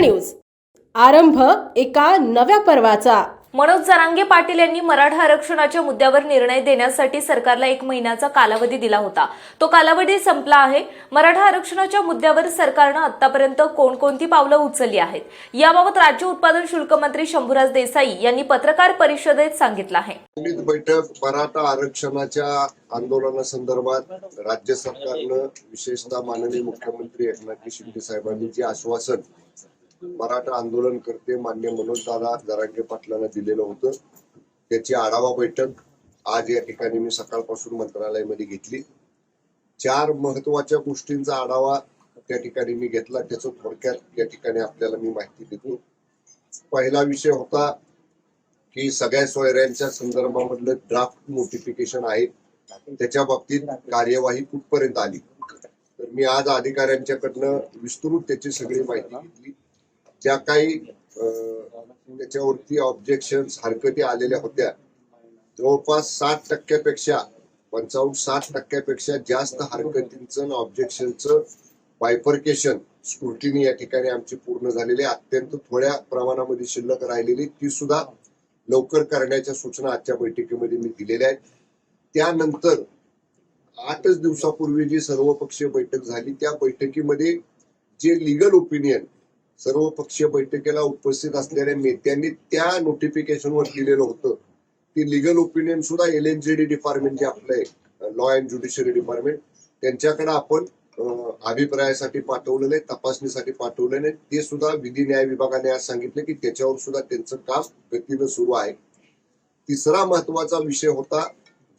News. आरंभ एका नव्या पर्वाचा. मनोज जरांगे पाटील यांनी मराठा आरक्षणाच्या मुद्द्यावर निर्णय देण्यासाठी सरकारला एक महिन्याचा कालावधी दिला होता. तो कालावधी संपला आहे. मराठा आरक्षणाच्या मुद्द्यावर सरकारनं आतापर्यंत कोणकोणती पावलं उचलली आहेत? याबाबत राज्य उत्पादन शुल्क मंत्री शंभूराज देसाई यांनी पत्रकार परिषदेत सांगितलं आहे. बैठक मराठा आरक्षणाच्या आंदोलनासंदर्भात राज्य सरकारनं विशेषतः माननीय मुख्यमंत्री एकनाथजी शिंदे साहेबांनी जे आश्वासन मराठा आंदोलन करते मान्य मनोज दादा जरांगे पाटलांना दिलेलं होतं. त्याची आढावा बैठक आज या ठिकाणी मी सकाळपासून मंत्रालयामध्ये घेतली. चार महत्त्वाच्या गोष्टींचा आढावा त्या ठिकाणी मी घेतला. त्याचं थोडक्यात या ठिकाणी आपल्याला मी माहिती देतो. पहिला विषय होता की सगळ्या सोयऱ्यांच्या संदर्भामधलं ड्राफ्ट नोटिफिकेशन आहे. त्याच्या बाबतीत कार्यवाही कुठपर्यंत आली? तर मी आज अधिकाऱ्यांच्याकडनं विस्तृत त्याची सगळी माहिती घेतली. ज्या काही त्याच्यावरती ऑब्जेक्शन हरकती आलेल्या होत्या जवळपास सात टक्क्यापेक्षा पंचावन्न साठ टक्क्यापेक्षा जास्त हरकतींचं ऑब्जेक्शनचं बायफर्केशन स्क्रुटिनी या ठिकाणी आमची पूर्ण झालेली अत्यंत थोड्या प्रमाणामध्ये शिल्लक राहिलेली ती सुद्धा लवकर करण्याच्या सूचना आजच्या बैठकीमध्ये मी दिलेल्या आहेत. त्यानंतर आठच दिवसापूर्वी जी सर्वपक्षीय बैठक झाली त्या बैठकीमध्ये जे लिगल ओपिनियन सर्वपक्षीय बैठकीला उपस्थित असलेल्या नेत्यांनी त्या नोटिफिकेशनवर दिलेलं होतं. ती लिगल ओपिनियन सुद्धा L N G D department जे आपलं आहे लॉ अँड ज्युडिशरी डिपार्टमेंट त्यांच्याकडे आपण अभिप्रायासाठी पाठवलेलं आहे तपासणीसाठी पाठवलेलं आहे ते सुद्धा विधी न्याय विभागाने आज सांगितलं की त्याच्यावर सुद्धा त्यांचं काम गतीनं सुरू आहे. तिसरा महत्त्वाचा विषय होता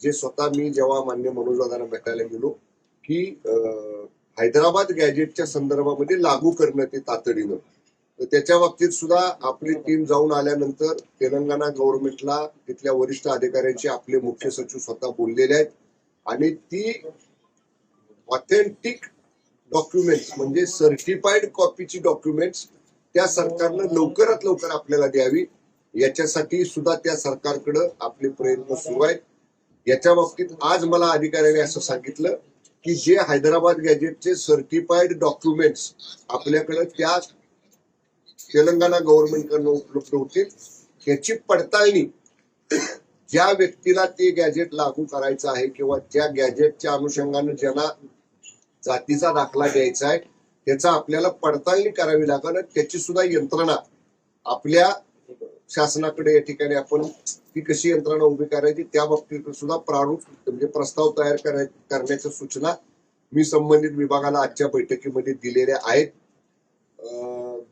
जे स्वतः मी जेव्हा मान्य मनोजदादांना भेटायला गेलो की हैदराबाद गॅजेटच्या संदर्भामध्ये लागू करणं ते तातडीनं. तर त्याच्या बाबतीत सुद्धा आपली टीम जाऊन आल्यानंतर तेलंगणा गव्हर्नमेंटला तिथल्या वरिष्ठ अधिकाऱ्यांशी आपले मुख्य सचिव स्वतः बोललेले आहेत. आणि ती ऑथेंटिक डॉक्युमेंट्स म्हणजे सर्टिफाईड कॉपीची डॉक्युमेंट्स त्या सरकारनं लवकरात लवकर आपल्याला द्यावी. याच्यासाठी सुद्धा त्या सरकारकडं आपले प्रयत्न सुरू आहेत. याच्या बाबतीत आज मला अधिकाऱ्याने असं सांगितलं की जे हैदराबाद गॅजेटचे सर्टिफाईड डॉक्युमेंट्स आपल्याकडे त्या तेलंगणा गव्हर्नमेंटकडनं उपलब्ध होतील याची पडताळणी ज्या व्यक्तीला ते गॅजेट लागू करायचं आहे किंवा ज्या गॅजेटच्या अनुषंगानं ज्याला जातीचा दाखला द्यायचा आहे त्याचा आपल्याला पडताळणी करावी लागेल त्याची सुद्धा यंत्रणा आपल्या शासनाकडे या ठिकाणी आपण ती कशी यंत्रणा उभी करायची त्या बाबतीत सुद्धा प्रारूप म्हणजे प्रस्ताव तयार करण्याच्या सूचना मी संबंधित विभागाला आजच्या बैठकीमध्ये दिलेल्या आहेत.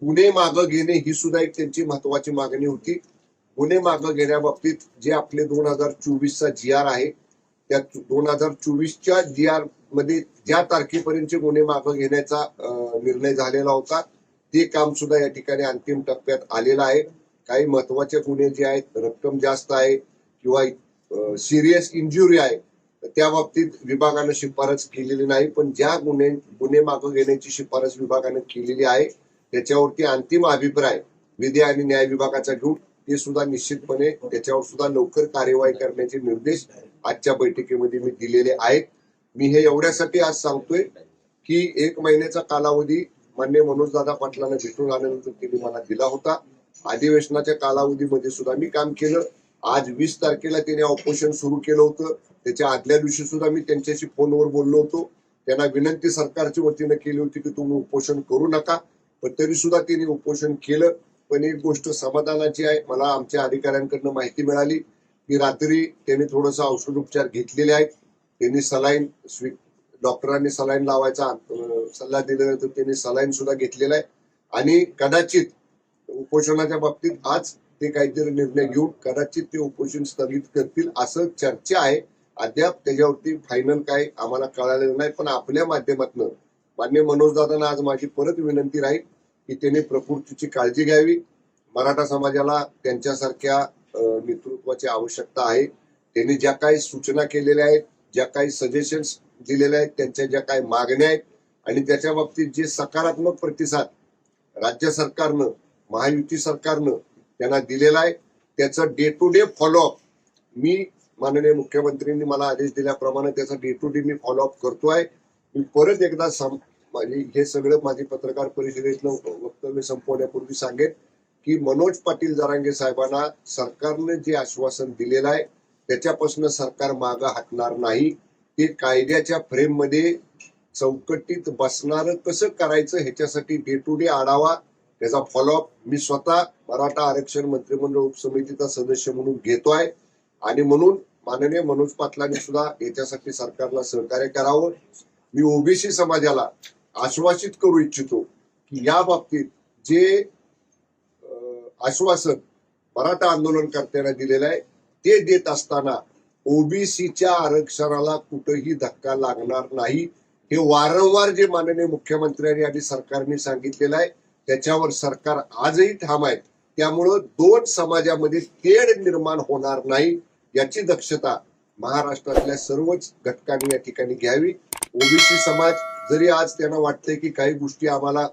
गुन्हे मागं घेणे ही सुद्धा एक त्यांची महत्वाची मागणी होती. गुन्हे मागं घेण्याबाबतीत जे आपले दोन हजार चोवीसचा जी आर आहे त्या दोन हजार चोवीसच्या जी आरमध्ये ज्या तारखेपर्यंतचे गुन्हे मागं घेण्याचा निर्णय झालेला होता ते काम सुद्धा या ठिकाणी अंतिम टप्प्यात आलेलं आहे. काही महत्त्वाचे गुन्हे जे आहेत रक्कम जास्त आहे किंवा सिरियस इंजुरी आहे त्या बाबतीत विभागानं शिफारस केलेली नाही. पण ज्या गुन्हे गुन्हे मागं घेण्याची शिफारस विभागानं केलेली आहे त्याच्यावरती अंतिम अभिप्राय विधी आणि न्याय विभागाचा घेऊन ते सुद्धा निश्चितपणे त्याच्यावर सुद्धा लवकर कार्यवाही करण्याचे निर्देश आजच्या बैठकीमध्ये मी दिलेले आहेत. मी हे एवढ्यासाठी आज सांगतोय की एक महिन्याचा कालावधी मान्य मनोजदादा पाटलांना भेटून आल्यानंतर त्यांनी मला दिला होता. अधिवेशनाच्या कालावधीमध्ये सुद्धा मी काम केलं. आज वीस तारखेला त्याने ऑपरेशन सुरू केलं होतं. त्याच्या आदल्या दिवशी सुद्धा मी त्यांच्याशी फोनवर बोललो होतो. त्यांना विनंती सरकारच्या वतीनं केली होती की तुम्ही उपोषण करू नका. पण तरी सुद्धा त्यांनी उपोषण केलं. पण एक गोष्ट समाधानाची आहे. मला आमच्या अधिकाऱ्यांकडनं माहिती मिळाली. की रात्री त्यांनी थोडंसं औषधोपचार घेतलेले आहेत. त्यांनी सलाईन स्वी डॉक्टरांनी सलाईन लावायचा सल्ला दिलेला तर त्यांनी सलाईन सुद्धा घेतलेला आहे. आणि कदाचित उपोषणाच्या बाबतीत आज ते काहीतरी निर्णय घेऊन कदाचित ते उपोषण स्थगित करतील असं चर्चा आहे. अद्याप त्याच्यावरती फायनल काय आम्हाला कळालेलं नाही. पण आपल्या माध्यमातून मान्य मनोजदादांना आज माझी परत विनंती राहील की त्यांनी प्रकृतीची काळजी घ्यावी. मराठा समाजाला त्यांच्यासारख्या नेतृत्वाची आवश्यकता आहे. त्यांनी ज्या काही सूचना केलेल्या आहेत ज्या काही सजेशन्स दिलेल्या आहेत त्यांच्या ज्या काही मागण्या आहेत आणि त्याच्या बाबतीत जे सकारात्मक प्रतिसाद राज्य सरकारनं महायुती सरकारनं त्यांना दिलेला आहे. त्याचं day to day follow up मी माननीय मुख्यमंत्र्यांनी मला आदेश दिल्याप्रमाणे त्याचा डे टू डे मी फॉलोअप करतोय. मी परत एकदा माझी हे सगळं माझी पत्रकार परिषदेतलं वक्तव्य संपवण्यापूर्वी सांगेन की मनोज पाटील जरांगे साहेबांना सरकारने जे आश्वासन दिलेलं आहे त्याच्यापासून सरकार मागं हटणार नाही. ते कायद्याच्या फ्रेममध्ये चौकटीत बसणारं कसं करायचं ह्याच्यासाठी डे टू डे आढावा त्याचा फॉलोअप मी स्वतः मराठा आरक्षण मंत्रिमंडळ उपसमितीचा सदस्य म्हणून घेतोय. आणि म्हणून माननीय मनोज पाटलांनी सुद्धा याच्यासाठी सरकारला सहकार्य करावं. मी ओबीसी समाजाला आश्वासित करू इच्छितो की या बाबतीत जे आश्वासन मराठा आंदोलनकर्त्यांना दिलेलं आहे ते देत असताना ओबीसीच्या आरक्षणाला कुठेही धक्का लागणार नाही. हे वारंवार जे माननीय मुख्यमंत्र्यांनी आणि सरकारने सांगितलेलं आहे त्याच्यावर सरकार आजही ठाम आहे त्यामुळं दोन समाजामध्ये तेढ निर्माण होणार नाही याची दक्षता महाराष्ट्रातल्या सर्वच घटकांनी या ठिकाणी घ्यावी. ओबीसी समाज जरी आज त्यांना वाटतंय की काही गोष्टी आम्हाला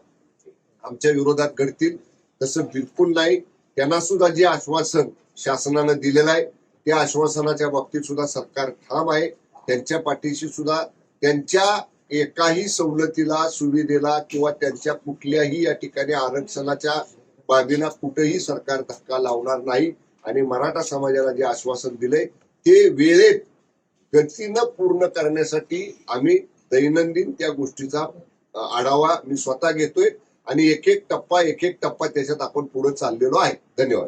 आमच्या विरोधात घडतील तसं बिलकुल नाही. त्यांना सुद्धा जे आश्वासन शासनानं दिलेलं आहे त्या आश्वासनाच्या बाबतीत सुद्धा सरकार ठाम आहे. त्यांच्या पाठीशी सुद्धा त्यांच्या एकाही सवलतीला सुविधेला किंवा त्यांच्या कुठल्याही या ठिकाणी आरक्षणाच्या बाबींना कुठेही सरकार धक्का लावणार नाही आणि मराठा समाजाला जे आश्वासन दिले ते वेळेत गतीनं पूर्ण करण्यासाठी आम्ही दैनंदिन त्या गोष्टीचा आढावा मी स्वतः घेतोय आणि एक एक टप्पा एक एक टप्पा त्याच्यात आपण पुढे चाललेलो आहे. धन्यवाद.